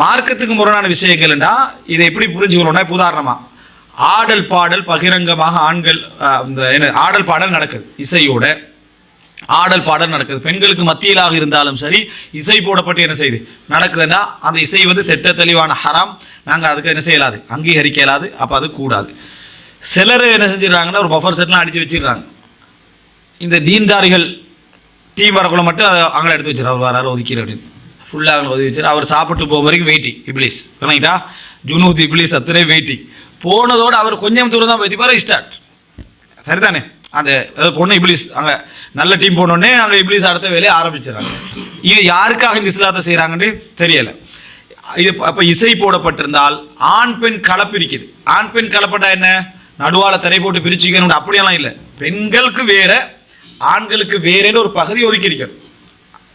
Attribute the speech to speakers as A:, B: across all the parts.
A: மார்க்கத்துக்கு முரணான விஷயங்கள்னா இதை எப்படி புரிஞ்சுக்கணும்னா இப்போ உதாரணமா ஆடல் பாடல் பகிரங்கமாக ஆண்கள் இந்த என்ன ஆடல் பாடல் நடக்குது இசையோட. ஆடல் பாடல் நடக்குது. பெண்களுக்கு மத்தியிலாக இருந்தாலும் சரி இசை போடப்பட்டு என்ன செய்யுது நடக்குதுன்னா அந்த இசை வந்து திட்ட தெளிவான ஹராம். நாங்கள் அதுக்கு என்ன செய்யலாது அங்கீகரிக்க இயலாது அப்போ அது கூடாது. சிலர் என்ன செஞ்சிடறாங்கன்னா ஒரு பஃபர் செட்லாம் அடித்து வச்சிடுறாங்க. இந்த தீன்தாரிகள் டீம் வரக்குள்ள மட்டும் அவங்கள எடுத்து வச்சிடறாரு அவர் வராரு ஒதுக்கிற அப்படின்னு. ஃபுல்லாக அவங்களை உதவி வச்சிரு அவர் சாப்பிட்டு போகும் வரைக்கும் வெயிட்டிங் இப்ளீஸ் இல்லைங்களா ஜுனூத் இப்ளீஸ் அத்தனை வெயிட்டிங் போனதோடு அவர் கொஞ்சம் தூரம் தான் போய் பாரு ஸ்டார்ட் சரிதானே? அந்த அதாவது பொண்ணு இப்ளீஸ் அங்கே நல்ல டீம் போனோடனே அங்கே இப்ளீஸ் அடுத்த வேலையை ஆரம்பிச்சிடறாங்க. இது யாருக்காக இந்த இஸ்லாத்தை செய்கிறாங்கன்னு தெரியலை. இது அப்போ இசை போடப்பட்டிருந்தால் ஆண் பெண் கலப்பிரிக்குது. ஆண் பெண் கலப்பட்டா என்ன? நடுவால திரை போட்டு பிரிச்சுக்கணும் அப்படியெல்லாம் இல்லை. பெண்களுக்கு வேற ஆண்களுக்கு வேறேன்னு ஒரு பகுதி ஒதுக்கி இருக்கணும்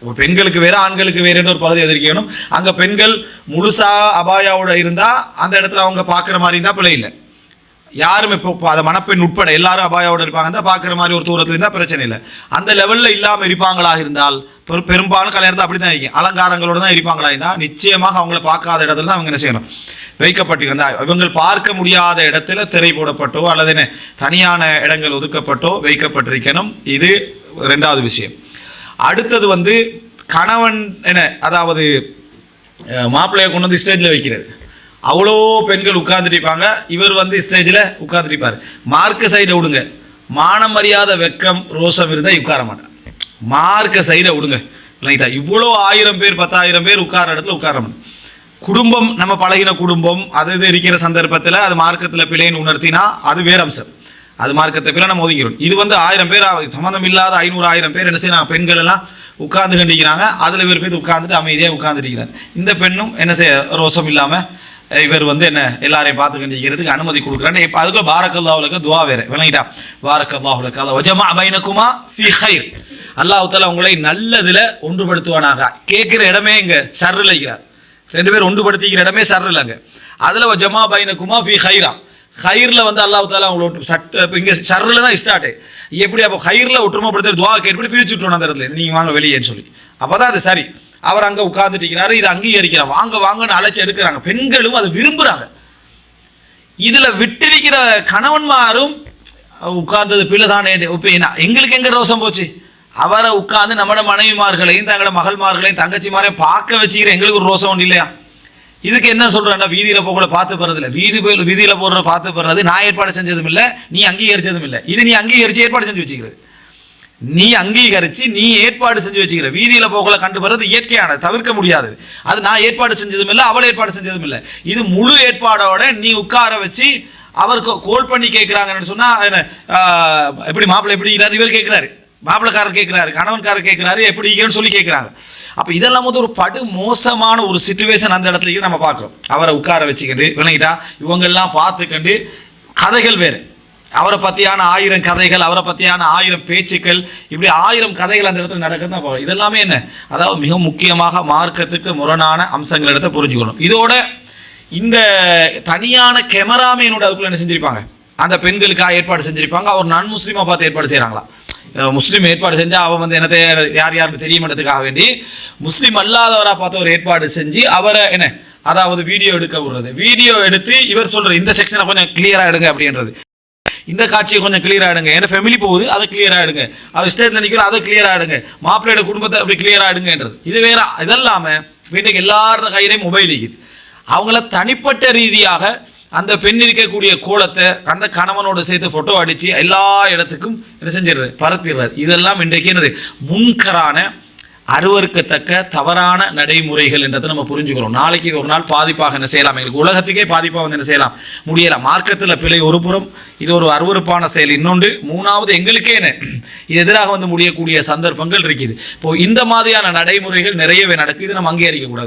A: இப்போ பெண்களுக்கு வேறு ஆண்களுக்கு வேறேன்னு ஒரு பகுதி எதிர்க்கணும். அங்கே பெண்கள் முழுசாக அபாயாவோட இருந்தால் அந்த இடத்துல அவங்க பார்க்குற மாதிரி இருந்தால் பிள்ளை இல்லை. யாரும் இப்போ அதை மணப்பெண் உட்பட எல்லாரும் அபாயாவோட இருப்பாங்க. தான் பார்க்குற மாதிரி ஒரு தூரத்தில் இருந்தால் பிரச்சனை இல்லை. அந்த லெவலில் இல்லாமல் இருப்பாங்களாக இருந்தால் பெரும்பாலும் கல்யாணத்தில் அப்படி தான் இருக்கும் அலங்காரங்களோட தான் இருப்பாங்களா இருந்தால் நிச்சயமாக அவங்கள பார்க்காத இடத்துல தான் அவங்க என்ன செய்யணும்? வைக்கப்பட்டிருந்தா இவங்க பார்க்க முடியாத இடத்துல திரை போடப்பட்டோ அல்லது என்ன தனியான இடங்கள் ஒதுக்கப்பட்டோ வைக்கப்பட்டிருக்கணும். இது ரெண்டாவது விஷயம். அடுத்தது வந்து கணவன் என்ன அதாவது மாப்பிள்ளையை கொண்டு வந்து ஸ்டேஜில் வைக்கிறது. அவ்வளோ பெண்கள் உட்கார்ந்துருப்பாங்க. இவர் வந்து ஸ்டேஜில் உட்கார்ந்துருப்பார். மார்க்க சைடை விடுங்க. மானம் மரியாதை வெக்கம் ரோசம் இருந்தால் உட்கார மாட்டேன் மார்க்க சைடை விடுங்க. ரைட்டா? இவ்வளோ ஆயிரம் பேர் பத்தாயிரம் பேர் உட்கார இடத்துல உட்கார மாட்டார். குடும்பம் நம்ம பழகின குடும்பம் அது இது இருக்கிற சந்தர்ப்பத்தில் அது மார்க்கத்தில் பிழைன்னு உணர்த்தினா அது வேற அம்சம். அது மார்க்கத்தை பிறகு நம்ம ஒதுக்கிறோம் இது வந்து ஆயிரம் பேர் சம்மந்தம் இல்லாத ஐநூறு ஆயிரம் பேர் என்ன செய்யலாம் பெண்கள் எல்லாம் உட்கார்ந்து கண்டிக்கிறாங்க. அதில் இவர் பேர் உட்கார்ந்துட்டு அமைதியாக உட்கார்ந்துருக்கிறார் இந்த பெண்ணும் என்ன செய்ய ரோசம் இல்லாமல் இவர் வந்து என்ன எல்லாரையும் பார்த்து கண்டிக்கிறதுக்கு அனுமதி கொடுக்குறாங்க இப்போ அதுக்குள்ள பாரக்கல்லாவுலக்கு துவா வேறு. விளங்கிட்டா? பாரக்கல்லாவுலக்கு அதை ஒஜமா அபைனக்குமா ஃபி ஹைர் அல்லாஹ் உங்களை நல்லதில் ஒன்றுபடுத்துவானாக. கேட்குற இடமே இங்கே ஷர்ரில் இருக்கிறார் ரெண்டு பேர் ஒன்றுபடுத்திக்கிற இடமே ஷர்ரில் அங்கே அதில் ஜமா பைனக்குமா ஃபி ஹைரா ஹயிரில் வந்து அல்லாஹ் தாலா அவங்கள ஒட்டு சட்ட இப்போ இங்கே சர்ரில் தான் ஸ்டார்ட் எப்படி அப்போ ஹைரில் ஒற்றுமைப்படுத்த துவா கேட்டு பிரிச்சு விட்டுருவோம் அந்த இடத்துல. நீங்கள் வாங்க வெளியேன்னு சொல்லி. அப்போ தான் அது சரி. அவர் அங்கே உட்கார்ந்துட்டு இருக்கிறாரு அங்கீகரிக்கிறார் வாங்க வாங்கன்னு அழைச்சி எடுக்கிறாங்க. பெண்களும் அதை விரும்புகிறாங்க இதில் விட்டிருக்கிற கணவன்மாரும் உட்கார்ந்தது பிள்ளை தானே இப்ப என்ன- எங்களுக்கு எங்கே ரோசம் போச்சு? அவரை உட்கார்ந்து நம்மளோட மனைவிமார்களையும் தங்களோட மகள்மார்களையும் தங்கச்சிமாரையும் பார்க்க வச்சுக்கிற எங்களுக்கு ஒரு ரோசம் ஒன்று இல்லையா? இதுக்கு என்ன சொல்கிறேன்னா வீதியில போகல பார்த்து போறது இல்லை வீதி போய் வீதியில போடுற பார்த்து போடுறது நான் ஏற்பாடு செஞ்சதும் இல்லை நீ அங்கீகரிச்சதும் இல்லை. இது நீ அங்கீகரிச்சு ஏற்பாடு செஞ்சு வச்சுக்கிறது. நீ அங்கீகரிச்சு நீ ஏற்பாடு செஞ்சு வச்சுக்கிற. வீதியில போகல கண்டு வர்றது இயற்கையானது தவிர்க்க முடியாது. அது நான் ஏற்பாடு செஞ்சதும் இல்லை அவள் ஏற்பாடு செஞ்சதும் இல்லை. இது முழு ஏற்பாடோட நீ உட்கார வச்சு அவர் கோ- கோல் பண்ணி கேட்குறாங்கன்னு சொன்னால் எப்படி மாப்பிள்ளை எப்படி இவர் கேட்குறாரு. மாப்பிளக்காரர் கேட்குறாரு கணவன்காரர் கேட்குறாரு எப்படி இருக்கிறேன்னு சொல்லி கேட்குறாங்க அப்போ இதெல்லாம் வந்து ஒரு படு மோசமான ஒரு சுச்சுவேஷன் அந்த இடத்துலயும் நம்ம பார்க்குறோம். அவரை உட்கார வச்சுக்கிட்டு விளங்கிட்டா? இவங்கெல்லாம் பார்த்துக்கண்டு கதைகள் வேறு. அவரை பற்றியான ஆயிரம் கதைகள் அவரை பற்றியான ஆயிரம் பேச்சுக்கள் இப்படி ஆயிரம் கதைகள் அந்த இடத்துல நடக்கிறது தான் பார்க்கணும். இதெல்லாமே என்ன? அதாவது மிக முக்கியமாக மார்க்கத்துக்கு முரணான அம்சங்கள் எடுத்து புரிஞ்சுக்கணும். இதோட இந்த தனியான கெமராமேனோட அதுக்குள்ளே என்ன செஞ்சிருப்பாங்க? அந்த பெண்களுக்காக ஏற்பாடு செஞ்சுருப்பாங்க. அவர் நான் முஸ்லீமாக பார்த்து ஏற்பாடு செய்கிறாங்களா முஸ்லீம் ஏற்பாடு செஞ்சு அவன் வந்து என்னத்தை யார் யாருக்கு தெரியுமன்றதுக்காக வேண்டி முஸ்லீம் அல்லாதவராக பார்த்து ஒரு ஏற்பாடு செஞ்சு அவரை என்ன அதாவது வீடியோ எடுக்க விடுறது. வீடியோ எடுத்து இவர் சொல்கிற இந்த செக்ஷனை கொஞ்சம் கிளியராக எடுங்க அப்படின்றது. இந்த காட்சியை கொஞ்சம் கிளியர் ஆகிடுங்க ஏன்னா ஃபேமிலி போகுது அதை கிளியர் ஆகிடுங்க அவர் ஸ்டேஜில் நிற்கிறோம் அதை கிளியர் ஆகிடுங்க மாப்பிள்ளையோட குடும்பத்தை அப்படி கிளியர் ஆகிடுங்கன்றது இது வேற இதெல்லாமல் வீட்டுக்கு எல்லாரும் கையிலையும் மொபைல் இருக்குது. அவங்கள தனிப்பட்ட ரீதியாக அந்த பெண் இருக்கக்கூடிய கோலத்தை அந்த கணவனோட சேர்த்து ஃபோட்டோ அடித்து எல்லா இடத்துக்கும் என்ன செஞ்சிடுறது பரத்திடுறது இதெல்லாம் இன்றைக்கு என்னது? முன்கரான அருவருக்கத்தக்க தவறான நடைமுறைகள் என்றதை நம்ம புரிஞ்சுக்கிறோம். நாளைக்கு ஒரு நாள் பாதிப்பாக என்ன செய்யலாம்? எங்களுக்கு உலகத்துக்கே பாதிப்பாக வந்து என்ன செய்யலாம்? முடியலாம். மார்க்கத்தில் பிழை ஒரு புறம் இது ஒரு அருவருப்பான செயல். இன்னொன்று மூணாவது எங்களுக்கே என்ன? இது எதிராக வந்து முடியக்கூடிய சந்தர்ப்பங்கள் இருக்குது. இப்போ இந்த மாதிரியான நடைமுறைகள் நிறையவே நடக்குது. நம்ம அங்கீகரிக்கக்கூடாது.